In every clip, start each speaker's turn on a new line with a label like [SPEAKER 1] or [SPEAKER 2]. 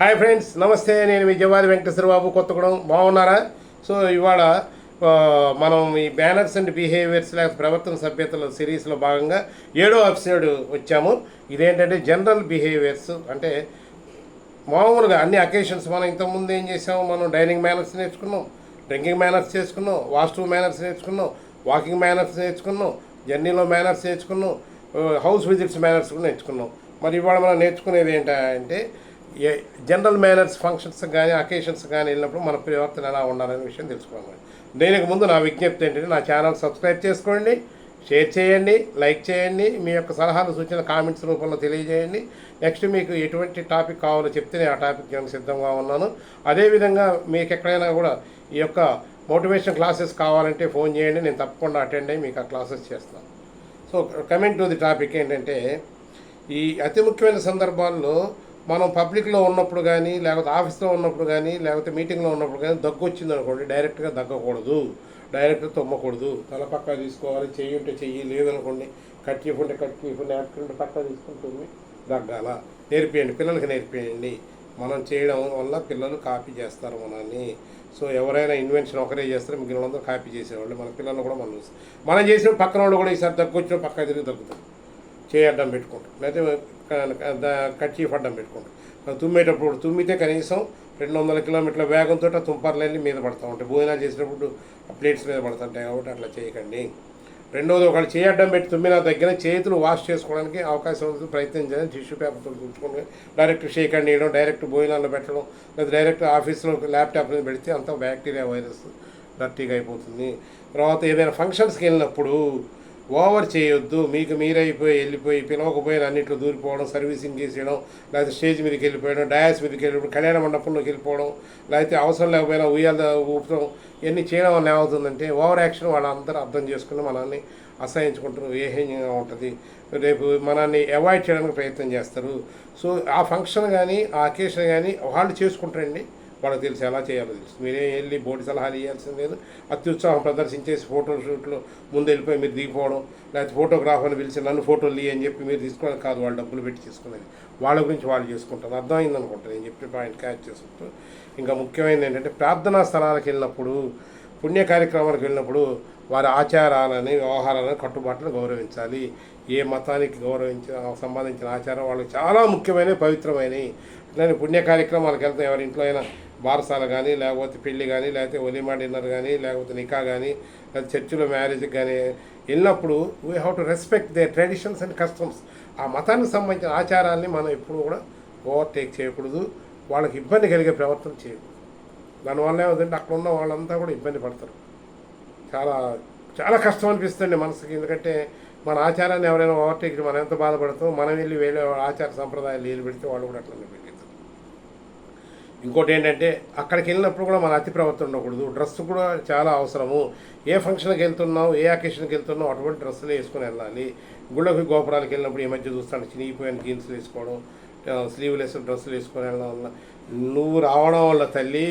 [SPEAKER 1] Hi friends నమస్తే నేను మీ జవాది వెంకటేశ్వర బాబు కొత్తగూడెం. బాగున్నారా? సో ఇవాళ మనం ఈ బ్యానర్స్ అండ్ బిహేవియర్స్ లేకపోతే ప్రవర్తన సభ్యతల సిరీస్లో భాగంగా ఏడో ఎపిసోడ్ వచ్చాము. ఇదేంటంటే జనరల్ బిహేవియర్స్ అంటే మామూలుగా అన్ని అకేషన్స్ మనం ఇంతకుముందు ఏం చేసాము మనం డైనింగ్ మేనర్స్ నేర్చుకున్నాం డ్రింకింగ్ మేనర్స్ చేసుకున్నాం వాష్రూమ్ మేనర్స్ నేర్చుకున్నాం వాకింగ్ మేనర్స్ నేర్చుకున్నాం జర్నీలో మేనర్స్ నేర్చుకున్నాం హౌస్ విజిట్స్ మేనర్స్ కూడా నేర్చుకున్నాం. మరి ఇవాళ మనం నేర్చుకునేది ఏంటంటే ఏ- జనరల్ మేనర్స్ ఫంక్షన్స్ కానీ అకేషన్స్ కానీ వెళ్ళినప్పుడు మన ప్రవర్తన ఎలా ఉండాలనే విషయం తెలుసుకోవాలి. దీనికి ముందు నా విజ్ఞప్తి ఏంటంటే నా ఛానల్ సబ్స్క్రైబ్ చేసుకోండి షేర్ చేయండి లైక్ చేయండి మీ యొక్క సలహాలు సూచన కామెంట్స్ రూపంలో తెలియజేయండి. నెక్స్ట్ మీకు ఎటువంటి టాపిక్ కావాలో చెప్తే నేను ఆ టాపిక్ నేను సిద్ధంగా ఉన్నాను. అదేవిధంగా మీకు ఎక్కడైనా కూడా ఈ యొక్క మోటివేషన్ క్లాసెస్ కావాలంటే ఫోన్ చేయండి నేను తప్పకుండా అటెండ్ అయ్యి మీకు ఆ క్లాసెస్ చేస్తాను. So coming to the topic ఏంటంటే ఈ అతి ముఖ్యమైన సందర్భాల్లో మనం పబ్లిక్లో ఉన్నప్పుడు కానీ లేకపోతే ఆఫీస్లో ఉన్నప్పుడు కానీ లేకపోతే మీటింగ్లో ఉన్నప్పుడు కానీ దగ్గు వచ్చింది అనుకోండి డైరెక్ట్గా దగ్గకూడదు. డైరెక్ట్గా తుమ్మకూడదు. తల పక్క తీసుకోవాలి చెయ్యి ఉంటే చెయ్యి లేదనుకోండి కట్చీఫ్ ఉంటే కట్చీఫ్ నాప్కిన్ ఉంటే పక్క తీసుకుంటుంది. దగ్గాల. నేర్పియండి పిల్లలకి నేర్పియండి. మనం చేయడం వల్ల పిల్లలు కాపీ చేస్తారు మనల్ని. సో ఎవరైనా ఇన్వెన్షన్ ఒకరే చేస్తారు మిగిలిన వాళ్ళందరూ కాపీ చేసేవాళ్ళు. మన పిల్లలు కూడా మనం మనం చేసిన పక్కన వాళ్ళు కూడా ఈసారి దగ్గు వచ్చిన పక్క తిరిగి దగ్గుతారు. చేయి అడ్డం పెట్టుకుంటాం. లేకపోతే కట్చీఫ్ అడ్డం పెట్టుకుంటాం. తుమ్మేటప్పుడు తుమ్మితే కనీసం రెండు వందల కిలోమీటర్ల వేగంతో ఆ మీద పడతా ఉంటాయి. భోజనాలు చేసేటప్పుడు ప్లేట్స్ మీద పడుతుంటాయి కాబట్టి అట్లా చేయకండి. రెండోది ఒకళ్ళు చేయి అడ్డం పెట్టి తుమ్మిన దగ్గర చేతులు వాష్ చేసుకోవడానికి అవకాశం ఉంటుంది ప్రయత్నం చేయాలి టిష్యూ పేపర్తో తుంచుకొని డైరెక్ట్ షేక్ అండ్ వేయడం డైరెక్ట్ భోజనాల్లో పెట్టడం లేదా డైరెక్ట్ ఆఫీస్లో ల్యాప్టాప్ మీద పెడితే అంతా బ్యాక్టీరియా వైరస్ డర్టీగా అయిపోతుంది. తర్వాత ఏదైనా ఫంక్షన్స్కి వెళ్ళినప్పుడు ఓవర్ చేయొద్దు మీకు మీరైపోయి వెళ్ళిపోయి పిలవకపోయిన అన్నింటిలో దూరిపోవడం సర్వీసింగ్ చేసేయడం లేకపోతే స్టేజ్ మీదకి వెళ్ళిపోవడం డయాస్ మీదకి వెళ్ళిపోవడం కళ్యాణ మండపంలోకి వెళ్ళిపోవడం లేకపోతే అవసరం లేకపోయినా ఉయ్యాల ఊపడం ఇవన్నీ చేయడం వల్ల ఏమవుతుందంటే ఓవర్ యాక్షన్ వాళ్ళందరూ అర్థం చేసుకుని మనల్ని అసహించుకుంటారు ఏహీన్యంగా ఉంటుంది? రేపు మనల్ని అవాయిడ్ చేయడానికి ప్రయత్నం చేస్తారు. సో ఆ ఫంక్షన్ కానీ ఆ అకేషన్ కానీ వాళ్ళు చేసుకుంటారండి. వాళ్ళకి తెలుసు ఎలా చేయాలో తెలుసు. మీరే వెళ్ళి బోర్డు సలహాలు ఇవ్వాల్సింది లేదు. అత్యుత్సాహం ప్రదర్శించేసి ఫోటో షూట్లో ముందు వెళ్ళిపోయి మీరు దిగిపోవడం లేకపోతే ఫోటోగ్రాఫర్ని పిలిచి నన్ను ఫోటోలు ఇయ్యి అని చెప్పి మీరు తీసుకోవడం కాదు వాళ్ళు డబ్బులు పెట్టి తీసుకునేది. వాళ్ళ గురించి వాళ్ళు చేసుకుంటారు. అర్థమైంది అనుకుంటారు నేను చెప్పే పాయింట్ క్యాచ్ చేసుకుంటూ. ఇంకా ముఖ్యమైనది ఏంటంటే ప్రార్థనా స్థలాలకు వెళ్ళినప్పుడు పుణ్య కార్యక్రమాలకు వెళ్ళినప్పుడు వారి ఆచారాలని వ్యవహారాలను కట్టుబాట్లను గౌరవించాలి. ఏ మతానికి గౌరవించిన సంబంధించిన ఆచారం వాళ్ళకి చాలా ముఖ్యమైనవి పవిత్రమైనవి. ఇట్లానే పుణ్య కార్యక్రమాలకు వెళ్తే ఎవరి ఇంట్లో అయినా వారసాలు కానీ లేకపోతే పెళ్ళి కానీ లేకపోతే ఒలిమా డిన్నర్ కానీ లేకపోతే నికా కానీ లేకపోతే చర్చిలో మ్యారేజ్కి కానీ వెళ్ళినప్పుడు we have to respect their traditions and customs ఆ మతానికి సంబంధించిన ఆచారాన్ని మనం ఎప్పుడు కూడా ఓవర్టేక్ చేయకూడదు. వాళ్ళకి ఇబ్బంది కలిగే ప్రవర్తన చేయకూడదు. దానివల్ల ఏమవుతుందంటే అక్కడ ఉన్న వాళ్ళంతా కూడా ఇబ్బంది పడతారు. చాలా చాలా కష్టం అనిపిస్తుంది మనసుకి. ఎందుకంటే మన ఆచారాన్ని ఎవరైనా ఓవర్టేక్ మనం ఎంత బాధపడతాం మనం వెళ్ళి వేరే ఆచార సంప్రదాయాలు వీలు పెడితే వాళ్ళు కూడా అట్లనే ఇంకోటి ఏంటంటే అక్కడికి వెళ్ళినప్పుడు కూడా మన అతి ప్రవర్తన ఉండకూడదు. డ్రెస్ కూడా చాలా అవసరము. ఏ ఫంక్షన్కి వెళ్తున్నావు ఏ అకేషన్కి వెళ్తున్నావు అటువంటి డ్రెస్సులు వేసుకొని వెళ్ళాలి. గుళ్ళకి గోపురాలకు వెళ్ళినప్పుడు ఈ మధ్య చూస్తాను చినిగిపోయిన జీన్స్లు వేసుకోవడం స్లీవ్లెస్ డ్రెస్సులు వేసుకొని వెళ్ళడం వల్ల. నువ్వు రావడం వల్ల తల్లి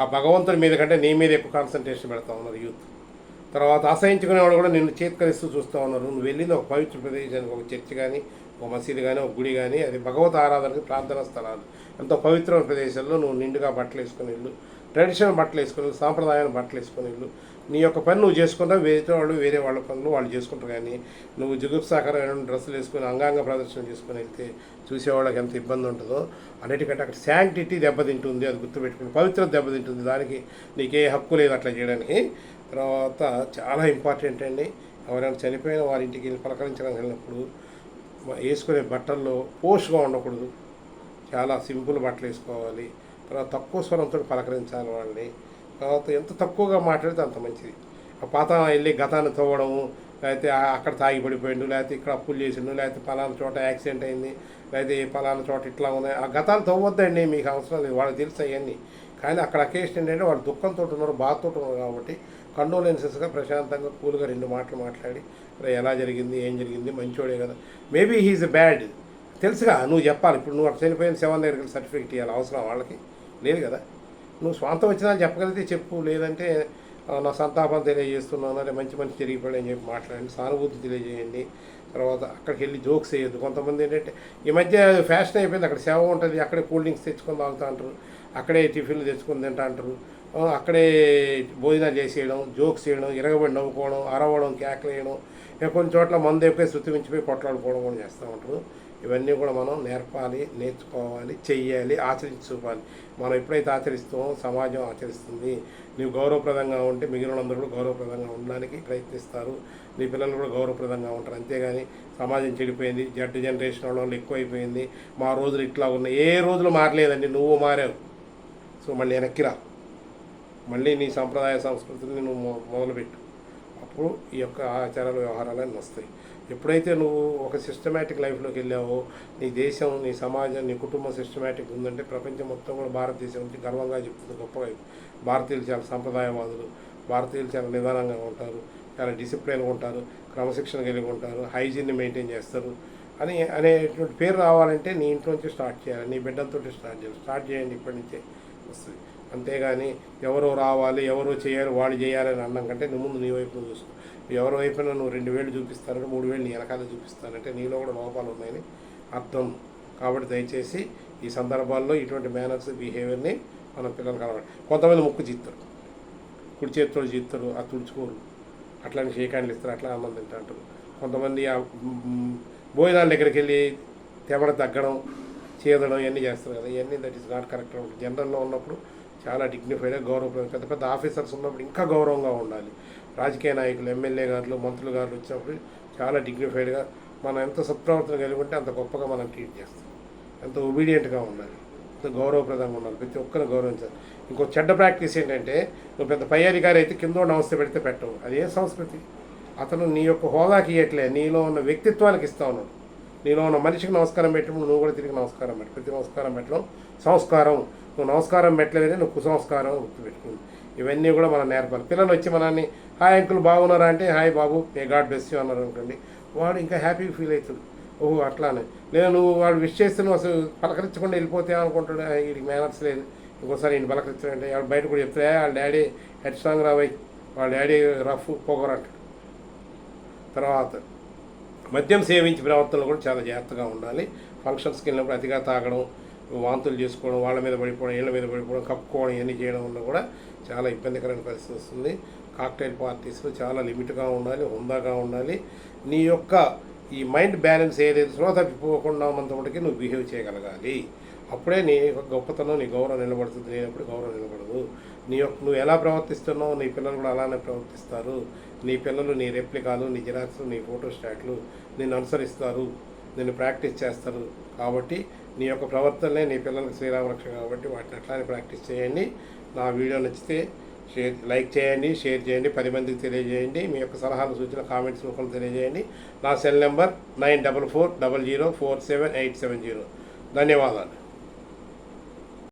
[SPEAKER 1] ఆ భగవంతుడి మీద కంటే నీ మీద ఎక్కువ కాన్సన్ట్రేషన్ పెడతా ఉన్నారు యూత్. తర్వాత ఆశయించుకునేవాడు కూడా నిన్ను చేత్కరిస్తూ చూస్తూ ఉన్నారు. నువ్వు వెళ్ళింది ఒక పవిత్ర ప్రదేశానికి ఒక చర్చ్ కానీ ఒక మసీదు కానీ ఒక గుడి కానీ అది భగవత్ ఆరాధనకి ప్రార్థనా స్థలాలు. ఎంతో పవిత్రమైన ప్రదేశాల్లో నువ్వు నిండుగా బట్టలు వేసుకుని వెళ్ళు. ట్రెడిషనల్ బట్టలు వేసుకుని వెళ్ళు సాంప్రదాయాన్ని బట్టలు వేసుకుని వెళ్ళు. నీ యొక్క పని నువ్వు చేసుకున్నా వేరే వాళ్ళు వేరే వాళ్ళ పనులు వాళ్ళు చేసుకుంటారు కానీ నువ్వు జుగుప్సాకరమైన డ్రెస్సులు వేసుకుని అంగాంగ ప్రదర్శన చేసుకుని వెళ్తే చూసేవాళ్ళకి ఎంత ఇబ్బంది ఉంటుందో అన్నిటికంటే అక్కడ శాంక్టిటీ దెబ్బతింటుంది అది గుర్తుపెట్టుకుని పవిత్రత దెబ్బతింటుంది. దానికి నీకే హక్కు లేదు అట్లా చేయడానికి. తర్వాత చాలా ఇంపార్టెంట్ అండి ఎవరైనా చనిపోయిన వారి ఇంటికి వెళ్ళి పలకరించడానికి వెళ్ళినప్పుడు వేసుకునే బట్టల్లో పోష్గా ఉండకూడదు. చాలా సింపుల్ బట్టలు వేసుకోవాలి తర్వాత తక్కువ స్వరంతో పలకరించాలి వాళ్ళని. తర్వాత ఎంత తక్కువగా మాట్లాడితే అంత మంచిది. ఆ పాత వెళ్ళి గతాన్ని తవ్వడము లేకపోతే అక్కడ తాగి పడిపోయిండు లేకపోతే ఇక్కడ అప్పులు చేసిండు లేకపోతే పలానా చోట యాక్సిడెంట్ అయింది లేకపోతే పలానా చోట ఇట్లా ఉన్నాయి. ఆ గతాలు తవ్వద్దండి మీకు అవసరం లేదు. వాళ్ళకి తెలుసు అవన్నీ. కానీ అక్కడ అకేషన్ ఏంటంటే వాళ్ళు దుఃఖంతో ఉన్నారు బాధతో ఉన్నారు కాబట్టి కండోలెన్సెస్గా ప్రశాంతంగా కూల్గా రెండు మాటలు మాట్లాడి ఎలా జరిగింది? ఏం జరిగింది? మంచోడే కదా. మేబీ హీఈస్ బ్యాడ్ తెలుసుగా నువ్వు చెప్పాలి. ఇప్పుడు నువ్వు అక్కడ చనిపోయిన సెవెన్ దగ్గరికి సర్టిఫికేట్ ఇవ్వాలి అవసరం వాళ్ళకి. లేదు కదా. నువ్వు స్వాంతం వచ్చినా చెప్పగలిగితే చెప్పు లేదంటే నా సంతాపం తెలియజేస్తున్నాను అంటే మంచి మంచి జరిగిపోయాడు అని చెప్పి మాట్లాడండి సానుభూతి తెలియజేయండి. తర్వాత అక్కడికి వెళ్ళి జోక్స్ వేయద్దు. కొంతమంది ఏంటంటే ఈ మధ్య ఫ్యాషన్ అయిపోయింది అక్కడ సేవ ఉంటుంది అక్కడే కూల్ డ్రింక్స్ తెచ్చుకొని తాగుతా అంటారు అక్కడే టిఫిన్లు తెచ్చుకొని తింటా అంటారు అక్కడే భోజనాలు చేసేయడం జోక్స్ చేయడం ఇరగబడి నవ్వుకోవడం అరవడం కేకలేయడం ఇక కొన్ని చోట్ల మందు అయిపోయి శృతి మించిపోయి కొట్లాడుకోవడం కూడా చేస్తూ ఉంటారు. ఇవన్నీ కూడా మనం నేర్పాలి నేర్చుకోవాలి చెయ్యాలి ఆచరించి చూపాలి మనం ఎప్పుడైతే ఆచరిస్తామో సమాజం ఆచరిస్తుంది. నీవు గౌరవప్రదంగా ఉంటే మిగిలిన అందరూ కూడా గౌరవప్రదంగా ఉండడానికి ప్రయత్నిస్తారు. నీ పిల్లలు కూడా గౌరవప్రదంగా ఉంటారు. అంతేగాని సమాజం చెడిపోయింది జడ్ జనరేషన్ వాళ్ళు ఎక్కువైపోయింది. మా రోజులు ఇట్లా ఉన్నాయి. ఏ రోజులు మారలేదండి. నువ్వు మారావు. సో మళ్ళీ వెనక్కిరా మళ్ళీ నీ సంప్రదాయ సంస్కృతిని నువ్వు మొ- మొదలుపెట్టు. అప్పుడు ఈ యొక్క ఆచారాలు వ్యవహారాలన్నీ వస్తాయి. ఎప్పుడైతే నువ్వు ఒక సిస్టమేటిక్ లైఫ్లోకి వెళ్ళావో నీ దేశం నీ సమాజం నీ కుటుంబం సిస్టమేటిక్ ఉందంటే ప్రపంచం మొత్తం కూడా భారతదేశం నుంచి గర్వంగా చెప్తుంది గొప్పగా భారతీయులు చాలా సంప్రదాయవాదులు భారతీయులు చాలా నిదానంగా ఉంటారు చాలా డిసిప్లిన్గా ఉంటారు క్రమశిక్షణ కలిగి ఉంటారు హైజీన్ని మెయింటైన్ చేస్తారు అని అనేటువంటి పేరు రావాలంటే నీ ఇంట్లో నుంచి స్టార్ట్ చేయాలి నీ బిడ్డలతో స్టార్ట్ చేయాలి. స్టార్ట్ చేయండి ఇప్పటి నుంచే. వస్తుంది. అంతేగాని ఎవరో రావాలి ఎవరో చేయాలి వాళ్ళు చేయాలని అన్నం కంటే నువ్వు ముందు నీ వైపు చూసుకో. ఎవరి వైపున నువ్వు రెండు వేలు చూపిస్తానంటే మూడు వేలు నీ వెనకాల చూపిస్తానంటే నీలో కూడా లోపాలు ఉన్నాయని అర్థం. కాబట్టి దయచేసి ఈ సందర్భాల్లో ఇటువంటి మేనర్స్ బిహేవియర్ని మన పిల్లలు కలవాలి. కొంతమంది ముక్కు చీస్తారు కుడి చేతితో చీస్తారు ఆ తుడుచుకోరు. అట్లానే షేక్ ఇస్తారు అట్లా అన్నం తింటారు కొంతమంది ఆ భోజనాల దగ్గరికి వెళ్ళి తెమడ తగ్గడం చేదడం ఇవన్నీ చేస్తారు కదా. ఇవన్నీ దట్ ఈస్ నాట్ కరెక్ట్ జనరల్లో ఉన్నప్పుడు చాలా డిగ్నిఫైడ్గా గౌరవం పెద్ద పెద్ద ఆఫీసర్స్ ఉన్నప్పుడు ఇంకా గౌరవంగా ఉండాలి. రాజకీయ నాయకులు ఎమ్మెల్యే గారు మంత్రులు గారు వచ్చినప్పుడు చాలా డిగ్నిఫైడ్గా మనం ఎంత సత్ప్రవర్తన కలిగి ఉంటే అంత గొప్పగా మనం ట్రీట్ చేస్తాం. ఎంత ఒబీడియంట్గా ఉండాలి. ఎంత గౌరవప్రదంగా ఉండాలి. ప్రతి ఒక్కరిని గౌరవించాలి. ఇంకో చెడ్డ ప్రాక్టీస్ ఏంటంటే నువ్వు పెద్ద పై అధికారి అయితే కింద నమస్తే పెడితే పెట్టవు. అది ఏ సంస్కృతి. అతను నీ యొక్క హోదాకి ఇవ్వట్లే నీలో ఉన్న వ్యక్తిత్వానికి ఇస్తా ఉన్నాడు. నేను ఉన్న మనిషికి నమస్కారం పెట్టినప్పుడు నువ్వు కూడా తిరిగి నమస్కారం పెట్టు. ప్రతి నమస్కారం పెట్టడం సంస్కారం. నువ్వు నమస్కారం పెట్టలేదని నువ్వు కుసంస్కారం గుర్తుపెట్టుకుంది ఇవన్నీ కూడా మనం నేర్పాలి. పిల్లలు వచ్చి మనల్ని హాయ్ అంకుల్ బాగున్నారా? అంటే హాయ్ బాబు ఏ గాడ్ బెస్ యూ అన్నారు అనుకోండి. వాడు ఇంకా హ్యాపీగా ఫీల్ అవుతుంది ఓహో అట్లానే. లేదా నువ్వు వాడు విష్ చేస్తే నువ్వు అసలు పలకరించకుండా వెళ్ళిపోతే అనుకుంటాడు. వీడికి మేనర్స్ లేదు. ఇంకోసారి ఈయన పలకరించాడంటే వాడు బయట కూడా చెప్తే వాళ్ళ డాడీ హెడ్ స్ట్రాంగ్ రావై వాళ్ళ డాడీ రఫ్ పొగరంటాడు తర్వాత మద్యం సేవించి ప్రవర్తనలు కూడా చాలా జాగ్రత్తగా ఉండాలి. ఫంక్షన్స్కి వెళ్ళినప్పుడు అతిగా తాగడం వాంతులు చేసుకోవడం వాళ్ళ మీద పడిపోవడం ఇళ్ళ మీద పడిపోవడం కప్పుకోవడం ఇవన్నీ చేయడం వల్ల కూడా చాలా ఇబ్బందికరమైన పరిస్థితి వస్తుంది. కాక్టైల్ పార్టీస్లో చాలా లిమిట్గా ఉండాలి హుందాగా ఉండాలి. నీ యొక్క ఈ మైండ్ బ్యాలెన్స్ ఏదైతే స్లో తప్పిపోకుండా ఉన్నంతమటికి నువ్వు బిహేవ్ చేయగలగాలి. అప్పుడే నీ యొక్క గొప్పతనం నీ గౌరవం నిలబడుతుంది. లేనప్పుడు గౌరవం నిలబడదు. నీ యొక్క నువ్వు ఎలా ప్రవర్తిస్తున్నావు నీ పిల్లలు కూడా అలానే ప్రవర్తిస్తారు. నీ పిల్లలు నీ రెప్లికాలు నీ జిరాక్స్లు నీ ఫోటో స్టాట్లు నిన్ను అనుసరిస్తారు. నిన్ను ప్రాక్టీస్ చేస్తారు. కాబట్టి నీ యొక్క ప్రవర్తనలే నీ పిల్లలకు శ్రీరామరక్ష కాబట్టి వాటిని అట్లానే ప్రాక్టీస్ చేయండి. నా వీడియో నచ్చితే షేర్ లైక్ చేయండి షేర్ చేయండి. పది మందికి తెలియజేయండి. మీ యొక్క సలహాలు సూచన కామెంట్స్ రూపంలో తెలియజేయండి. నా cell number nine double four double zero four seven eight seven zero. ధన్యవాదాలు.